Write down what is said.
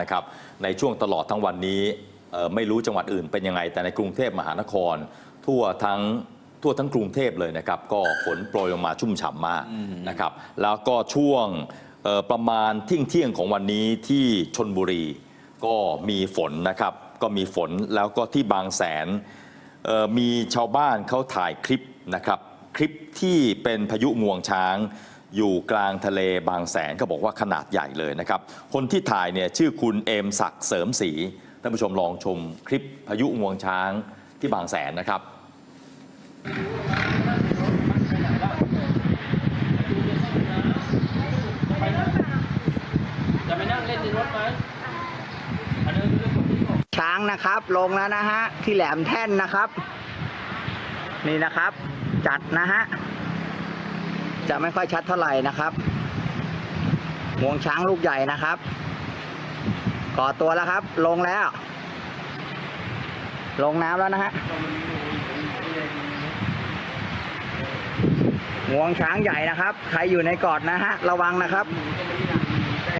นะครับในช่วงตลอดทั้งวันนี้เอ่อไม่รู้จังหวัดอื่นเป็นยังไง แต่ในกรุงเทพมหานคร ทั่วทั้งทั่วทั้งกรุงเทพเลยนะครับก็ฝนโปรยลงมาชุ่มฉ่ำมากนะครับแล้วก็ช่วงเอ่อประมาณเที่ยงเที่ยงๆของวันนี้ที่ชนบุรีก็มีฝนนะครับก็มีฝนแล้วก็ที่บางแสนเอ่อมีชาวบ้านเขาถ่ายคลิปนะครับ คลิปที่เป็นพายุงวงช้าง อยู่กลางทะเลบางแสนก็บอกว่าขนาดใหญ่เลยนะครับ คนที่ถ่ายเนี่ยชื่อคุณเอมศักดิ์เสริมศรีท่านผู้ชมลองชมคลิปพายุงวงช้างที่บางแสนนะครับจะไปนั่งเล่นในรถไหมช้างนะครับลงแล้วนะฮะที่แหลมแท่นนะครับ นี่นะครับ จัดนะฮะ จะไม่ค่อยชัดเท่าไหร่นะครับงวงช้างลูกใหญ่นะครับ ก่อตัวแล้วครับ ลงแล้ว ลงน้ำแล้วนะฮะงวงช้างใหญ่นะครับ ใครอยู่ในเกอดนะฮะ ระวังนะครับ